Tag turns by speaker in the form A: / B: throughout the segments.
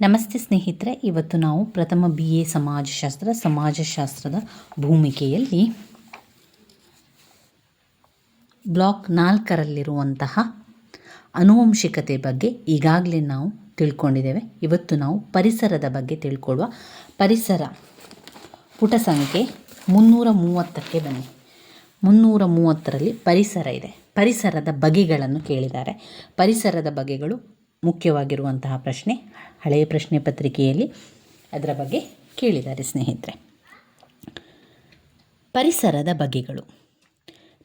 A: ನಮಸ್ತೆ ಸ್ನೇಹಿತರೆ, ಇವತ್ತು ನಾವು ಪ್ರಥಮ ಬಿ ಎ ಸಮಾಜಶಾಸ್ತ್ರ, ಸಮಾಜಶಾಸ್ತ್ರದ ಭೂಮಿಕೆಯಲ್ಲಿ ಬ್ಲಾಕ್ ನಾಲ್ಕರಲ್ಲಿರುವಂತಹ ಅನುವಂಶಿಕತೆ ಬಗ್ಗೆ ಈಗಾಗಲೇ ನಾವು ತಿಳ್ಕೊಂಡಿದ್ದೇವೆ. ಇವತ್ತು ನಾವು ಪರಿಸರದ ಬಗ್ಗೆ ತಿಳ್ಕೊಳ್ಳುವ ಪರಿಸರ ಪುಟ ಸಂಖ್ಯೆ ಮುನ್ನೂರ ಮೂವತ್ತಕ್ಕೆ ಬನ್ನಿ. ಮುನ್ನೂರ ಮೂವತ್ತರಲ್ಲಿ ಪರಿಸರ ಇದೆ. ಪರಿಸರದ ಬಗೆಗಳನ್ನು ಕೇಳಿದ್ದಾರೆ. ಪರಿಸರದ ಬಗೆಗಳು ಮುಖ್ಯವಾಗಿರುವಂತಹ ಪ್ರಶ್ನೆ, ಹಳೆಯ ಪ್ರಶ್ನೆ ಪತ್ರಿಕೆಯಲ್ಲಿ ಅದರ ಬಗ್ಗೆ ಕೇಳಿದ್ದಾರೆ ಸ್ನೇಹಿತರೆ. ಪರಿಸರದ ಬಗೆಗಳು.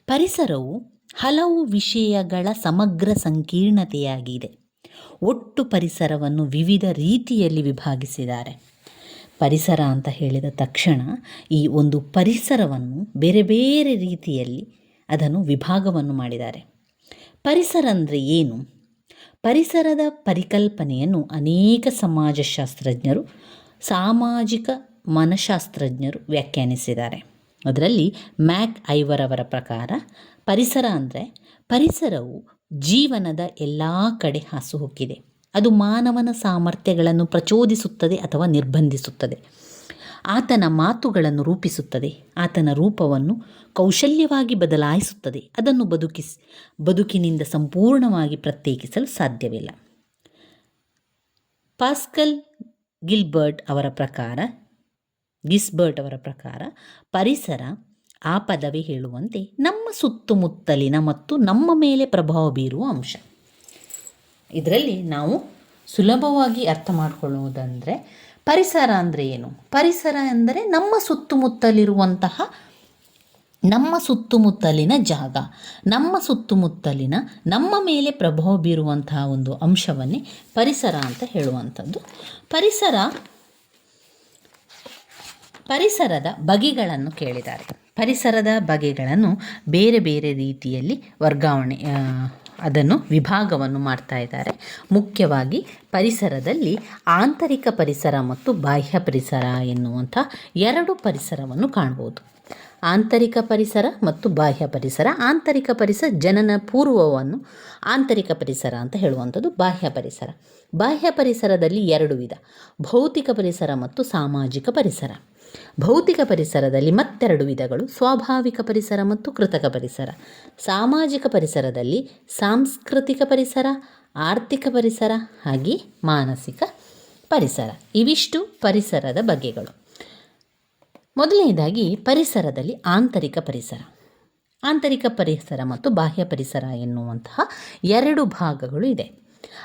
A: ಪರಿಸರವು ಹಲವು ವಿಷಯಗಳ ಸಮಗ್ರ ಸಂಕೀರ್ಣತೆಯಾಗಿದೆ. ಒಟ್ಟು ಪರಿಸರವನ್ನು ವಿವಿಧ ರೀತಿಯಲ್ಲಿ ವಿಭಾಗಿಸಿದ್ದಾರೆ. ಪರಿಸರ ಅಂತ ಹೇಳಿದ ತಕ್ಷಣ ಈ ಒಂದು ಪರಿಸರವನ್ನು ಬೇರೆ ಬೇರೆ ರೀತಿಯಲ್ಲಿ ಅದನ್ನು ವಿಭಾಗವನ್ನು ಮಾಡಿದ್ದಾರೆ. ಪರಿಸರ ಅಂದರೆ ಏನು? ಪರಿಸರದ ಪರಿಕಲ್ಪನೆಯನ್ನು ಅನೇಕ ಸಮಾಜಶಾಸ್ತ್ರಜ್ಞರು, ಸಾಮಾಜಿಕ ಮನಶಾಸ್ತ್ರಜ್ಞರು ವ್ಯಾಖ್ಯಾನಿಸಿದ್ದಾರೆ. ಅದರಲ್ಲಿ ಮ್ಯಾಕ್ ಐವರ್ ಅವರ ಪ್ರಕಾರ, ಪರಿಸರ ಅಂದರೆ ಪರಿಸರವು ಜೀವನದ ಎಲ್ಲ ಕಡೆ ಹಾಸುಹೊಕ್ಕಿದೆ. ಅದು ಮಾನವನ ಸಾಮರ್ಥ್ಯಗಳನ್ನು ಪ್ರಚೋದಿಸುತ್ತದೆ ಅಥವಾ ನಿರ್ಬಂಧಿಸುತ್ತದೆ. ಆತನ ಮಾತುಗಳನ್ನು ರೂಪಿಸುತ್ತದೆ. ಆತನ ರೂಪವನ್ನು ಕೌಶಲ್ಯವಾಗಿ ಬದಲಾಯಿಸುತ್ತದೆ. ಅದನ್ನು ಬದುಕಿಸ್, ಬದುಕಿನಿಂದ ಸಂಪೂರ್ಣವಾಗಿ ಪ್ರತ್ಯೇಕಿಸಲು ಸಾಧ್ಯವಿಲ್ಲ. ಪಾಸ್ಕಲ್ ಗಿಲ್ಬರ್ಟ್ ಅವರ ಪ್ರಕಾರ, ಗಿಸ್ಬರ್ಟ್ ಅವರ ಪ್ರಕಾರ ಪರಿಸರ ಆ ಪದವೇ ಹೇಳುವಂತೆ ನಮ್ಮ ಸುತ್ತಮುತ್ತಲಿನ ಮತ್ತು ನಮ್ಮ ಮೇಲೆ ಪ್ರಭಾವ ಬೀರುವ ಅಂಶ. ಇದರಲ್ಲಿ ನಾವು ಸುಲಭವಾಗಿ ಅರ್ಥ ಮಾಡಿಕೊಳ್ಳುವುದಂದರೆ ಪರಿಸರ ಅಂದರೆ ಏನು? ಪರಿಸರ ಅಂದರೆ ನಮ್ಮ ಸುತ್ತಮುತ್ತಲಿರುವಂತಹ, ನಮ್ಮ ಸುತ್ತಮುತ್ತಲಿನ ಜಾಗ, ನಮ್ಮ ಸುತ್ತಮುತ್ತಲಿನ, ನಮ್ಮ ಮೇಲೆ ಪ್ರಭಾವ ಬೀರುವಂತಹ ಒಂದು ಅಂಶವನ್ನೇ ಪರಿಸರ ಅಂತ ಹೇಳುವಂಥದ್ದು. ಪರಿಸರ, ಪರಿಸರದ ಬಗೆಗಳನ್ನು ಕೇಳಿದ್ದಾರೆ. ಪರಿಸರದ ಬಗೆಗಳನ್ನು ಬೇರೆ ಬೇರೆ ರೀತಿಯಲ್ಲಿ ವರ್ಗಾವಣೆ ಅದನ್ನು ವಿಭಾಗವನ್ನು ಮಾಡ್ತಾ ಇದ್ದಾರೆ. ಮುಖ್ಯವಾಗಿ ಪರಿಸರದಲ್ಲಿ ಆಂತರಿಕ ಪರಿಸರ ಮತ್ತು ಬಾಹ್ಯ ಪರಿಸರ ಎನ್ನುವಂಥ ಎರಡು ಪರಿಸರವನ್ನು ಕಾಣ್ಬೋದು. ಆಂತರಿಕ ಪರಿಸರ ಮತ್ತು ಬಾಹ್ಯ ಪರಿಸರ. ಆಂತರಿಕ ಪರಿಸರ ಜನನ ಪೂರ್ವವನ್ನು ಆಂತರಿಕ ಪರಿಸರ ಅಂತ ಹೇಳುವಂಥದ್ದು ಬಾಹ್ಯ ಪರಿಸರ. ಬಾಹ್ಯ ಪರಿಸರದಲ್ಲಿ ಎರಡು ವಿಧ. ಭೌತಿಕ ಪರಿಸರ ಮತ್ತು ಸಾಮಾಜಿಕ ಪರಿಸರ. ಭೌತಿಕ ಪರಿಸರದಲ್ಲಿ ಮತ್ತೆರಡು ವಿಧಗಳು, ಸ್ವಾಭಾವಿಕ ಪರಿಸರ ಮತ್ತು ಕೃತಕ ಪರಿಸರ. ಸಾಮಾಜಿಕ ಪರಿಸರದಲ್ಲಿ ಸಾಂಸ್ಕೃತಿಕ ಪರಿಸರ, ಆರ್ಥಿಕ ಪರಿಸರ, ಹಾಗೆ ಮಾನಸಿಕ ಪರಿಸರ. ಇವಿಷ್ಟು ಪರಿಸರದ ಬಗೆಗಳು. ಮೊದಲನೇದಾಗಿ ಪರಿಸರದಲ್ಲಿ ಆಂತರಿಕ ಪರಿಸರ. ಆಂತರಿಕ ಪರಿಸರ ಮತ್ತು ಬಾಹ್ಯ ಪರಿಸರ ಎನ್ನುವಂತಹ ಎರಡು ಭಾಗಗಳು ಇದೆ.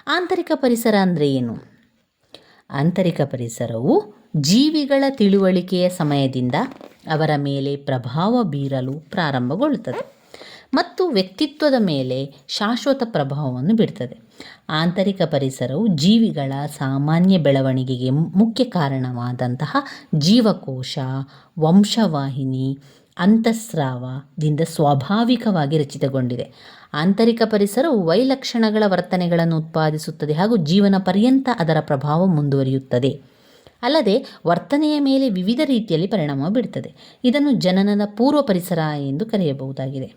A: ಆಂತರಿಕ ಪರಿಸರ ಅಂದರೆ ಏನು? ಆಂತರಿಕ ಪರಿಸರವು ಜೀವಿಗಳ ತಿಳುವಳಿಕೆಯ ಸಮಯದಿಂದ ಅವರ ಮೇಲೆ ಪ್ರಭಾವ ಬೀರಲು ಪ್ರಾರಂಭಗೊಳ್ಳುತ್ತದೆ. ಮತ್ತು ವ್ಯಕ್ತಿತ್ವದ ಮೇಲೆ ಶಾಶ್ವತ ಪ್ರಭಾವವನ್ನು ಬೀರ್ತದೆ. ಆಂತರಿಕ ಪರಿಸರವು ಜೀವಿಗಳ ಸಾಮಾನ್ಯ ಬೆಳವಣಿಗೆಗೆ ಮುಖ್ಯ ಕಾರಣವಾದಂತಹ ಜೀವಕೋಶ, ವಂಶವಾಹಿನಿ, ಅಂತಃಸ್ರಾವದಿಂದ ಸ್ವಾಭಾವಿಕವಾಗಿ ರಚಿತಗೊಂಡಿದೆ. ಆಂತರಿಕ ಪರಿಸರವು ವೈಲಕ್ಷಣಗಳ ವರ್ತನೆಗಳನ್ನು ಉತ್ಪಾದಿಸುತ್ತದೆ ಹಾಗೂ ಜೀವನ ಪರ್ಯಂತ ಅದರ ಪ್ರಭಾವ ಮುಂದುವರಿಯುತ್ತದೆ. ಅಲ್ಲದೆ ವರ್ತನೆಯ ಮೇಲೆ ವಿವಿಧ ರೀತಿಯಲ್ಲಿ ಪರಿಣಾಮ ಬೀರುತ್ತದೆ ಇದನ್ನು ಜನನದ ಪೂರ್ವ ಪರಿಸರ ಎಂದು ಕರೆಯಬಹುದಾಗಿದೆ.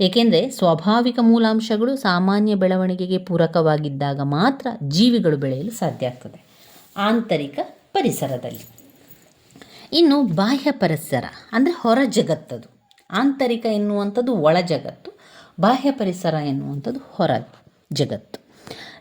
A: ಏಕೆಂದರೆ ಸ್ವಾಭಾವಿಕ ಮೂಲಾಂಶಗಳು ಸಾಮಾನ್ಯ ಬೆಳವಣಿಗೆಗೆ ಪೂರಕವಾಗಿದ್ದಾಗ ಮಾತ್ರ ಜೀವಿಗಳು ಬೆಳೆಯಲು ಸಾಧ್ಯ ಆಗ್ತದೆ. ಆಂತರಿಕ ಪರಿಸರದಲ್ಲಿ. ಇನ್ನು ಬಾಹ್ಯ ಪರಿಸರ, ಅಂದರೆ ಹೊರ ಜಗತ್ತದು. ಆಂತರಿಕ ಎನ್ನುವಂಥದ್ದು ಒಳ ಜಗತ್ತು, ಬಾಹ್ಯ ಪರಿಸರ ಎನ್ನುವಂಥದ್ದು ಹೊರ ಜಗತ್ತು.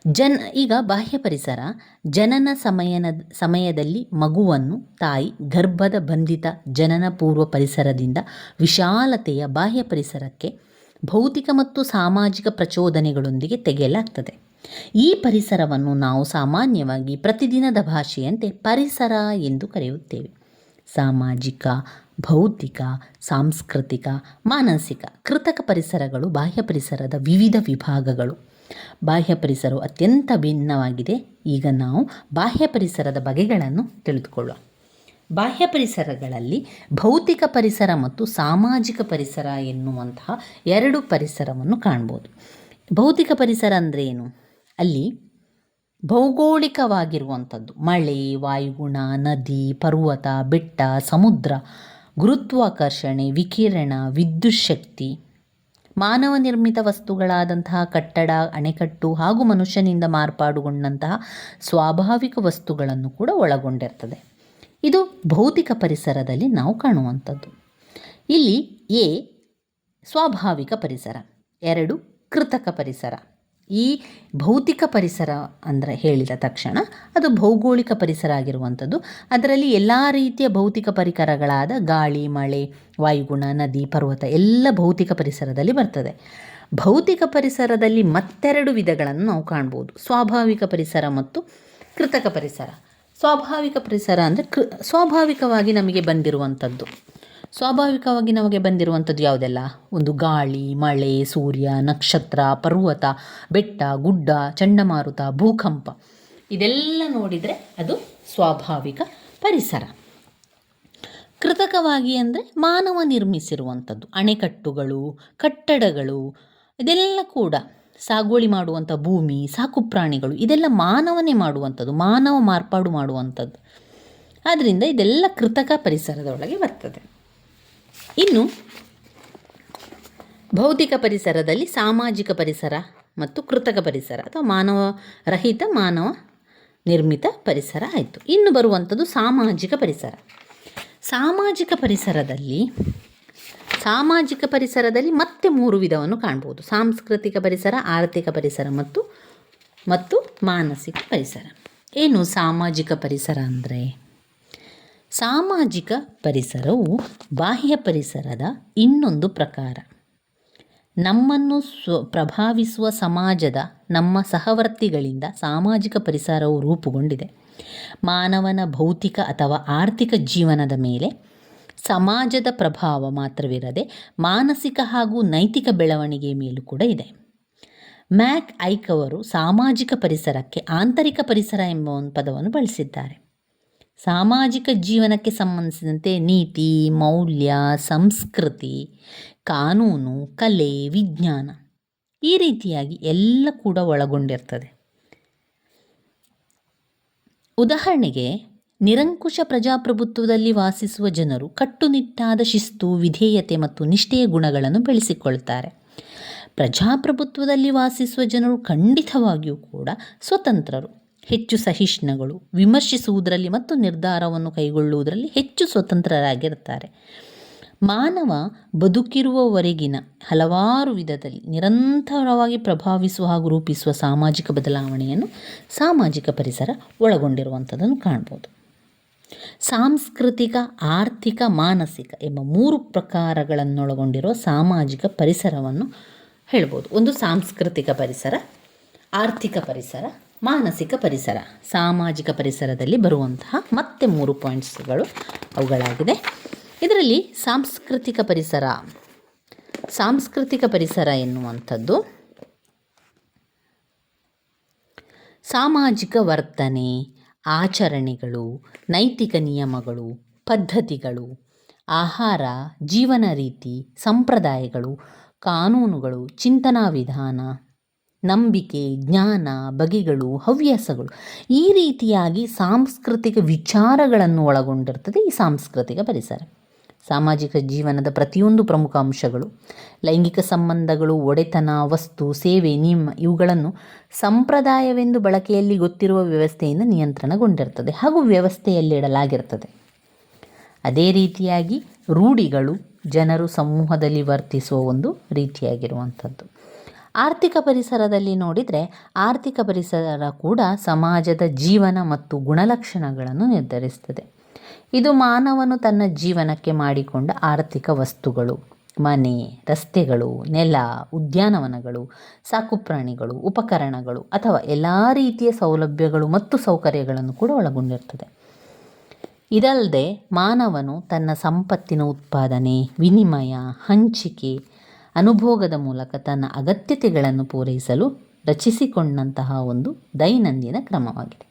A: ಜನ್, ಈಗ ಬಾಹ್ಯ ಪರಿಸರ, ಜನನ ಸಮಯನ, ಸಮಯದಲ್ಲಿ ಮಗುವನ್ನು ತಾಯಿ ಗರ್ಭದ ಬಂಧಿತ ಜನನ ಪೂರ್ವ ಪರಿಸರದಿಂದ ವಿಶಾಲತೆಯ ಬಾಹ್ಯ ಪರಿಸರಕ್ಕೆ ಭೌತಿಕ ಮತ್ತು ಸಾಮಾಜಿಕ ಪ್ರಚೋದನೆಗಳೊಂದಿಗೆ ತೆಗೆಯಲಾಗ್ತದೆ. ಈ ಪರಿಸರವನ್ನು ನಾವು ಸಾಮಾನ್ಯವಾಗಿ ಪ್ರತಿದಿನದ ಭಾಷೆಯಂತೆ ಪರಿಸರ ಎಂದು ಕರೆಯುತ್ತೇವೆ. ಸಾಮಾಜಿಕ, ಭೌತಿಕ, ಸಾಂಸ್ಕೃತಿಕ, ಮಾನಸಿಕ ಕೃತಕ ಪರಿಸರಗಳು ಬಾಹ್ಯ ಪರಿಸರದ ವಿವಿಧ ವಿಭಾಗಗಳು. ಬಾಹ್ಯ ಪರಿಸರವು ಅತ್ಯಂತ ಭಿನ್ನವಾಗಿದೆ. ಈಗ ನಾವು ಬಾಹ್ಯ ಪರಿಸರದ ಬಗೆಗಳನ್ನು ತಿಳಿದುಕೊಳ್ಳುವ ಬಾಹ್ಯ ಪರಿಸರಗಳಲ್ಲಿ ಭೌತಿಕ ಪರಿಸರ ಮತ್ತು ಸಾಮಾಜಿಕ ಪರಿಸರ ಎನ್ನುವಂತಹ ಎರಡು ಪರಿಸರವನ್ನು ಕಾಣ್ಬೋದು. ಭೌತಿಕ ಪರಿಸರ ಅಂದರೆ ಏನು ಅಲ್ಲಿ ಭೌಗೋಳಿಕವಾಗಿರುವಂಥದ್ದು. ಮಳೆ, ವಾಯುಗುಣ, ನದಿ, ಪರ್ವತ, ಬೆಟ್ಟ, ಸಮುದ್ರ, ಗುರುತ್ವಾಕರ್ಷಣೆ, ವಿಕಿರಣ, ವಿದ್ಯುತ್ ಶಕ್ತಿ ಮಾನವ ನಿರ್ಮಿತ ವಸ್ತುಗಳಾದಂತಹ ಕಟ್ಟಡ, ಅಣೆಕಟ್ಟು ಹಾಗೂ ಮನುಷ್ಯನಿಂದ ಮಾರ್ಪಾಡುಗೊಂಡಂತಹ ಸ್ವಾಭಾವಿಕ ವಸ್ತುಗಳನ್ನು ಕೂಡ ಒಳಗೊಂಡಿರ್ತದೆ. ಇದು ಭೌತಿಕ ಪರಿಸರದಲ್ಲಿ ನಾವು ಕಾಣುವಂಥದ್ದು. ಇಲ್ಲಿ ಎ ಸ್ವಾಭಾವಿಕ ಪರಿಸರ, ಎರಡು ಕೃತಕ ಪರಿಸರ. ಈ ಭೌತಿಕ ಪರಿಸರ ಅಂದರೆ ಹೇಳಿದ ತಕ್ಷಣ ಅದು ಭೌಗೋಳಿಕ ಪರಿಸರ ಆಗಿರುವಂಥದ್ದು. ಅದರಲ್ಲಿ ಎಲ್ಲ ರೀತಿಯ ಭೌತಿಕ ಪರಿಕರಗಳಾದ ಗಾಳಿ, ಮಳೆ, ವಾಯುಗುಣ, ನದಿ, ಪರ್ವತ ಎಲ್ಲ ಭೌತಿಕ ಪರಿಸರದಲ್ಲಿ ಬರ್ತದೆ. ಭೌತಿಕ ಪರಿಸರದಲ್ಲಿ ಮತ್ತೆರಡು ವಿಧಗಳನ್ನು ನಾವು ಕಾಣ್ಬೋದು. ಸ್ವಾಭಾವಿಕ ಪರಿಸರ ಮತ್ತು ಕೃತಕ ಪರಿಸರ. ಸ್ವಾಭಾವಿಕ ಪರಿಸರ ಅಂದರೆ ಕೃ ಸ್ವಾಭಾವಿಕವಾಗಿ ನಮಗೆ ಬಂದಿರುವಂಥದ್ದು. ಸ್ವಾಭಾವಿಕವಾಗಿ ನಮಗೆ ಬಂದಿರುವಂಥದ್ದು ಯಾವುದೆಲ್ಲ? ಒಂದು ಗಾಳಿ, ಮಳೆ, ಸೂರ್ಯ, ನಕ್ಷತ್ರ, ಪರ್ವತ, ಬೆಟ್ಟ, ಗುಡ್ಡ, ಚಂಡಮಾರುತ, ಭೂಕಂಪ. ಇದೆಲ್ಲ ನೋಡಿದರೆ ಅದು ಸ್ವಾಭಾವಿಕ ಪರಿಸರ. ಕೃತಕವಾಗಿ ಅಂದರೆ ಮಾನವ ನಿರ್ಮಿಸಿರುವಂಥದ್ದು. ಅಣೆಕಟ್ಟುಗಳು, ಕಟ್ಟಡಗಳು, ಇದೆಲ್ಲ ಕೂಡ ಸಾಗುವಳಿ ಮಾಡುವಂಥ ಭೂಮಿ ಸಾಕುಪ್ರಾಣಿಗಳು ಇದೆಲ್ಲ ಮಾನವನೇ ಮಾಡುವಂಥದ್ದು, ಮಾನವ ಮಾರ್ಪಾಡು ಮಾಡುವಂಥದ್ದು. ಆದ್ದರಿಂದ ಇದೆಲ್ಲ ಕೃತಕ ಪರಿಸರದೊಳಗೆ ಬರ್ತದೆ. ಇನ್ನು ಭೌತಿಕ ಪರಿಸರದಲ್ಲಿ ಸಾಮಾಜಿಕ ಪರಿಸರ ಮತ್ತು ಕೃತಕ ಪರಿಸರ ಅಥವಾ ಮಾನವ ರಹಿತ ಮಾನವ ನಿರ್ಮಿತ ಪರಿಸರ ಆಯಿತು. ಇನ್ನು ಬರುವಂಥದ್ದು ಸಾಮಾಜಿಕ ಪರಿಸರ. ಸಾಮಾಜಿಕ ಪರಿಸರದಲ್ಲಿ ಸಾಮಾಜಿಕ ಪರಿಸರದಲ್ಲಿ ಮತ್ತೆ ಮೂರು ವಿಧವನ್ನು ಕಾಣ್ಬೋದು. ಸಾಂಸ್ಕೃತಿಕ ಪರಿಸರ, ಆರ್ಥಿಕ ಪರಿಸರ ಮತ್ತು ಮತ್ತು ಮಾನಸಿಕ ಪರಿಸರ. ಏನು ಸಾಮಾಜಿಕ ಪರಿಸರ ಅಂದರೆ? ಸಾಮಾಜಿಕ ಪರಿಸರವು ಬಾಹ್ಯ ಪರಿಸರದ ಇನ್ನೊಂದು ಪ್ರಕಾರ. ನಮ್ಮನ್ನು ಸ್ವ, ಪ್ರಭಾವಿಸುವ ಸಮಾಜದ ನಮ್ಮ ಸಹವರ್ತಿಗಳಿಂದ ಸಾಮಾಜಿಕ ಪರಿಸರವು ರೂಪುಗೊಂಡಿದೆ. ಮಾನವನ ಭೌತಿಕ ಅಥವಾ ಆರ್ಥಿಕ ಜೀವನದ ಮೇಲೆ ಸಮಾಜದ ಪ್ರಭಾವ ಮಾತ್ರವಿರದೆ ಮಾನಸಿಕ ಹಾಗೂ ನೈತಿಕ ಬೆಳವಣಿಗೆ ಮೇಲೂ ಕೂಡ ಇದೆ. ಮ್ಯಾಕ್ ಐಕ್ ಅವರು ಸಾಮಾಜಿಕ ಪರಿಸರಕ್ಕೆ ಆಂತರಿಕ ಪರಿಸರ ಎಂಬ ಒಂದು ಪದವನ್ನು ಬಳಸಿದ್ದಾರೆ. ಸಾಮಾಜಿಕ ಜೀವನಕ್ಕೆ ಸಂಬಂಧಿಸಿದಂತೆ ನೀತಿ, ಮೌಲ್ಯ, ಸಂಸ್ಕೃತಿ, ಕಾನೂನು, ಕಲೆ, ವಿಜ್ಞಾನ ಈ ರೀತಿಯಾಗಿ ಎಲ್ಲ ಕೂಡ ಒಳಗೊಂಡಿರ್ತದೆ. ಉದಾಹರಣೆಗೆ ನಿರಂಕುಶ ಪ್ರಜಾಪ್ರಭುತ್ವದಲ್ಲಿ ವಾಸಿಸುವ ಜನರು ಕಟ್ಟುನಿಟ್ಟಾದ ಶಿಸ್ತು, ವಿಧೇಯತೆ ಮತ್ತು ನಿಷ್ಠೆಯ ಗುಣಗಳನ್ನು ಬೆಳೆಸಿಕೊಳ್ತಾರೆ. ಪ್ರಜಾಪ್ರಭುತ್ವದಲ್ಲಿ ವಾಸಿಸುವ ಜನರು ಖಂಡಿತವಾಗಿಯೂ ಕೂಡ ಸ್ವತಂತ್ರರು. ಹೆಚ್ಚು ಸಹಿಷ್ಣುಗಳು, ವಿಮರ್ಶಿಸುವುದರಲ್ಲಿ ಮತ್ತು ನಿರ್ಧಾರವನ್ನು ಕೈಗೊಳ್ಳುವುದರಲ್ಲಿ ಹೆಚ್ಚು ಸ್ವತಂತ್ರರಾಗಿರ್ತಾರೆ. ಮಾನವ ಬದುಕಿರುವವರೆಗಿನ ಹಲವಾರು ವಿಧದಲ್ಲಿ ನಿರಂತರವಾಗಿ ಪ್ರಭಾವಿಸುವ ಹಾಗೂ ರೂಪಿಸುವ ಸಾಮಾಜಿಕ ಬದಲಾವಣೆಯನ್ನು ಸಾಮಾಜಿಕ ಪರಿಸರ ಒಳಗೊಂಡಿರುವಂಥದ್ದನ್ನು ಕಾಣ್ಬೋದು. ಸಾಂಸ್ಕೃತಿಕ, ಆರ್ಥಿಕ, ಮಾನಸಿಕ ಎಂಬ ಮೂರು ಪ್ರಕಾರಗಳನ್ನೊಳಗೊಂಡಿರುವ ಸಾಮಾಜಿಕ ಪರಿಸರವನ್ನು ಹೇಳ್ಬೋದು. ಒಂದು ಸಾಂಸ್ಕೃತಿಕ ಪರಿಸರ, ಆರ್ಥಿಕ ಪರಿಸರ ಮಾನಸಿಕ ಪರಿಸರ, ಸಾಮಾಜಿಕ ಪರಿಸರದಲ್ಲಿ ಬರುವಂತಹ ಮತ್ತೆ ಮೂರು ಪಾಯಿಂಟ್ಸ್ಗಳು ಅವುಗಳಾಗಿದೆ ಇದರಲ್ಲಿ ಸಾಂಸ್ಕೃತಿಕ ಪರಿಸರ ಸಾಂಸ್ಕೃತಿಕ ಪರಿಸರ ಎನ್ನುವಂಥದ್ದು ಸಾಮಾಜಿಕ ವರ್ತನೆ, ಆಚರಣೆಗಳು, ನೈತಿಕ ನಿಯಮಗಳು, ಪದ್ಧತಿಗಳು, ಆಹಾರ, ಜೀವನ ರೀತಿ, ಸಂಪ್ರದಾಯಗಳು, ಕಾನೂನುಗಳು, ಚಿಂತನಾ ವಿಧಾನ ನಂಬಿಕೆ, ಜ್ಞಾನ, ಬಗೆಗಳು, ಹವ್ಯಾಸಗಳು ಈ ರೀತಿಯಾಗಿ ಸಾಂಸ್ಕೃತಿಕ ವಿಚಾರಗಳನ್ನು ಒಳಗೊಂಡಿರ್ತದೆ ಈ ಸಾಂಸ್ಕೃತಿಕ ಪರಿಸರ. ಸಾಮಾಜಿಕ ಜೀವನದ ಪ್ರತಿಯೊಂದು ಪ್ರಮುಖ ಅಂಶಗಳು, ಲೈಂಗಿಕ ಸಂಬಂಧಗಳು, ಒಡೆತನ, ವಸ್ತು, ಸೇವೆ, ನಿಯಮ ಇವುಗಳನ್ನು ಸಂಪ್ರದಾಯವೆಂದು ಬಳಕೆಯಲ್ಲಿ ಗೊತ್ತಿರುವ ವ್ಯವಸ್ಥೆಯಿಂದ ನಿಯಂತ್ರಣಗೊಂಡಿರ್ತದೆ ಹಾಗೂ ವ್ಯವಸ್ಥೆಯಲ್ಲಿಡಲಾಗಿರ್ತದೆ ಅದೇ ರೀತಿಯಾಗಿ ರೂಢಿಗಳು ಜನರು ಸಮೂಹದಲ್ಲಿ ವರ್ತಿಸುವ ಒಂದು ರೀತಿಯಾಗಿರುವಂಥದ್ದು. ಆರ್ಥಿಕ ಪರಿಸರದಲ್ಲಿ ನೋಡಿದರೆ ಆರ್ಥಿಕ ಪರಿಸರ ಕೂಡ ಸಮಾಜದ ಜೀವನ ಮತ್ತು ಗುಣಲಕ್ಷಣಗಳನ್ನು ನಿರ್ಧರಿಸ್ತದೆ. ಇದು ಮಾನವನು ತನ್ನ ಜೀವನಕ್ಕೆ ಮಾಡಿಕೊಂಡ ಆರ್ಥಿಕ ವಸ್ತುಗಳು, ಮನೆ, ರಸ್ತೆಗಳು, ನೆಲ, ಉದ್ಯಾನವನಗಳು, ಸಾಕುಪ್ರಾಣಿಗಳು, ಉಪಕರಣಗಳು ಅಥವಾ ಎಲ್ಲ ರೀತಿಯ ಸೌಲಭ್ಯಗಳು ಮತ್ತು ಸೌಕರ್ಯಗಳನ್ನು ಕೂಡ ಒಳಗೊಂಡಿರ್ತದೆ. ಇದಲ್ಲದೆ ಮಾನವನು ತನ್ನ ಸಂಪತ್ತಿನ ಉತ್ಪಾದನೆ, ವಿನಿಮಯ, ಹಂಚಿಕೆ ಅನುಭೋಗದ ಮೂಲಕ ತನ್ನ ಅಗತ್ಯತೆಗಳನ್ನು ಪೂರೈಸಲು ರಚಿಸಿಕೊಂಡಂತಹ ಒಂದು ದೈನಂದಿನ ಕ್ರಮವಾಗಿದೆ.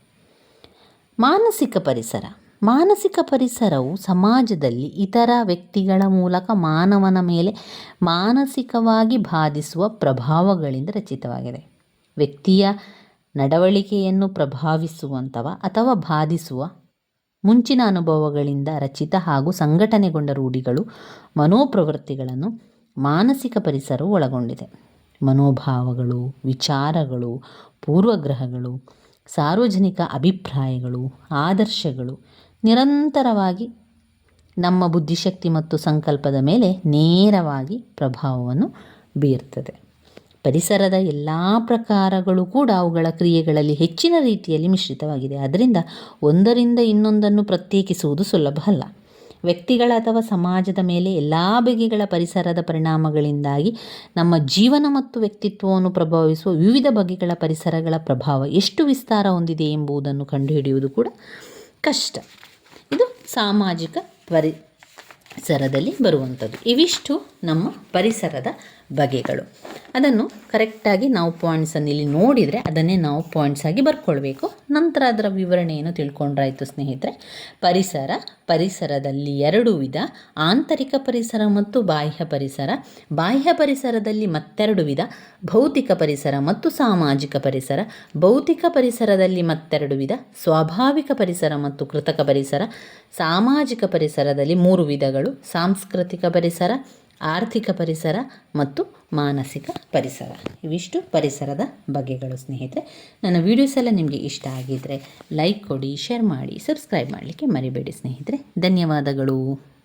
A: ಮಾನಸಿಕ ಪರಿಸರ. ಮಾನಸಿಕ ಪರಿಸರವು ಸಮಾಜದಲ್ಲಿ ಇತರ ವ್ಯಕ್ತಿಗಳ ಮೂಲಕ ಮಾನವನ ಮೇಲೆ ಮಾನಸಿಕವಾಗಿ ಬಾಧಿಸುವ ಪ್ರಭಾವಗಳಿಂದ ರಚಿತವಾಗಿದೆ. ವ್ಯಕ್ತಿಯ ನಡವಳಿಕೆಯನ್ನು ಪ್ರಭಾವಿಸುವಂಥವ ಅಥವಾ ಬಾಧಿಸುವ ಮುಂಚಿನ ಅನುಭವಗಳಿಂದ ರಚಿತ ಹಾಗೂ ಸಂಘಟನೆಗೊಂಡ ರೂಢಿಗಳು, ಮನೋಪ್ರವೃತ್ತಿಗಳನ್ನು ಮಾನಸಿಕ ಪರಿಸರವು ಒಳಗೊಂಡಿದೆ. ಮನೋಭಾವಗಳು, ವಿಚಾರಗಳು, ಪೂರ್ವಗ್ರಹಗಳು, ಸಾರ್ವಜನಿಕ ಅಭಿಪ್ರಾಯಗಳು, ಆದರ್ಶಗಳು ನಿರಂತರವಾಗಿ ನಮ್ಮ ಬುದ್ಧಿಶಕ್ತಿ ಮತ್ತು ಸಂಕಲ್ಪದ ಮೇಲೆ ನೇರವಾಗಿ ಪ್ರಭಾವವನ್ನು ಬೀರ್ತದೆ. ಪರಿಸರದ ಎಲ್ಲ ಪ್ರಕಾರಗಳು ಕೂಡ ಅವುಗಳ ಕ್ರಿಯೆಗಳಲ್ಲಿ ಹೆಚ್ಚಿನ ರೀತಿಯಲ್ಲಿ ಮಿಶ್ರಿತವಾಗಿದೆ. ಅದರಿಂದ ಒಂದರಿಂದ ಇನ್ನೊಂದನ್ನು ಪ್ರತ್ಯೇಕಿಸುವುದು ಸುಲಭ ಅಲ್ಲ. ವ್ಯಕ್ತಿಗಳ ಅಥವಾ ಸಮಾಜದ ಮೇಲೆ ಎಲ್ಲ ಬಗೆಗಳ ಪರಿಸರದ ಪರಿಣಾಮಗಳಿಂದಾಗಿ ನಮ್ಮ ಜೀವನ ಮತ್ತು ವ್ಯಕ್ತಿತ್ವವನ್ನು ಪ್ರಭಾವಿಸುವ ವಿವಿಧ ಬಗೆಗಳ ಪರಿಸರಗಳ ಪ್ರಭಾವ ಎಷ್ಟು ವಿಸ್ತಾರ ಹೊಂದಿದೆ ಎಂಬುದನ್ನು ಕಂಡುಹಿಡಿಯುವುದು ಕೂಡ ಕಷ್ಟ. ಇದು ಸಾಮಾಜಿಕ ಪರಿಸರದಲ್ಲಿ ಬರುವಂಥದ್ದು. ಇವಿಷ್ಟು ನಮ್ಮ ಪರಿಸರದ ಬಗೆಗಳು. ಅದನ್ನು ಕರೆಕ್ಟಾಗಿ ನಾವು ಪಾಯಿಂಟ್ಸನ್ನು ಇಲ್ಲಿ ನೋಡಿದರೆ ಅದನ್ನೇ ನಾವು ಪಾಯಿಂಟ್ಸ್ ಆಗಿ ಬರ್ಕೊಳ್ಬೇಕು. ನಂತರ ಅದರ ವಿವರಣೆಯನ್ನು ತಿಳ್ಕೊಂಡ್ರಾಯಿತು ಸ್ನೇಹಿತರೆ. ಪರಿಸರ, ಪರಿಸರದಲ್ಲಿ ಎರಡು ವಿಧ, ಆಂತರಿಕ ಪರಿಸರ ಮತ್ತು ಬಾಹ್ಯ ಪರಿಸರ. ಬಾಹ್ಯ ಪರಿಸರದಲ್ಲಿ ಮತ್ತೆರಡು ವಿಧ, ಭೌತಿಕ ಪರಿಸರ ಮತ್ತು ಸಾಮಾಜಿಕ ಪರಿಸರ. ಭೌತಿಕ ಪರಿಸರದಲ್ಲಿ ಮತ್ತೆರಡು ವಿಧ, ಸ್ವಾಭಾವಿಕ ಪರಿಸರ ಮತ್ತು ಕೃತಕ ಪರಿಸರ. ಸಾಮಾಜಿಕ ಪರಿಸರದಲ್ಲಿ ಮೂರು ವಿಧಗಳು, ಸಾಂಸ್ಕೃತಿಕ ಪರಿಸರ ಆರ್ಥಿಕ ಪರಿಸರ ಮತ್ತು ಮಾನಸಿಕ ಪರಿಸರ. ಇವಿಷ್ಟು ಪರಿಸರದ ಬಗೆಗಳು ಸ್ನೇಹಿತರೆ. ನನ್ನ ವಿಡಿಯೋಸ್ ಎಲ್ಲ ನಿಮಗೆ ಇಷ್ಟ ಆಗಿದ್ದರೆ ಲೈಕ್ ಕೊಡಿ ಶೇರ್ ಮಾಡಿ ಸಬ್ಸ್ಕ್ರೈಬ್ ಮಾಡಲಿಕ್ಕೆ ಮರಿಬೇಡಿ ಸ್ನೇಹಿತರೆ. ಧನ್ಯವಾದಗಳು.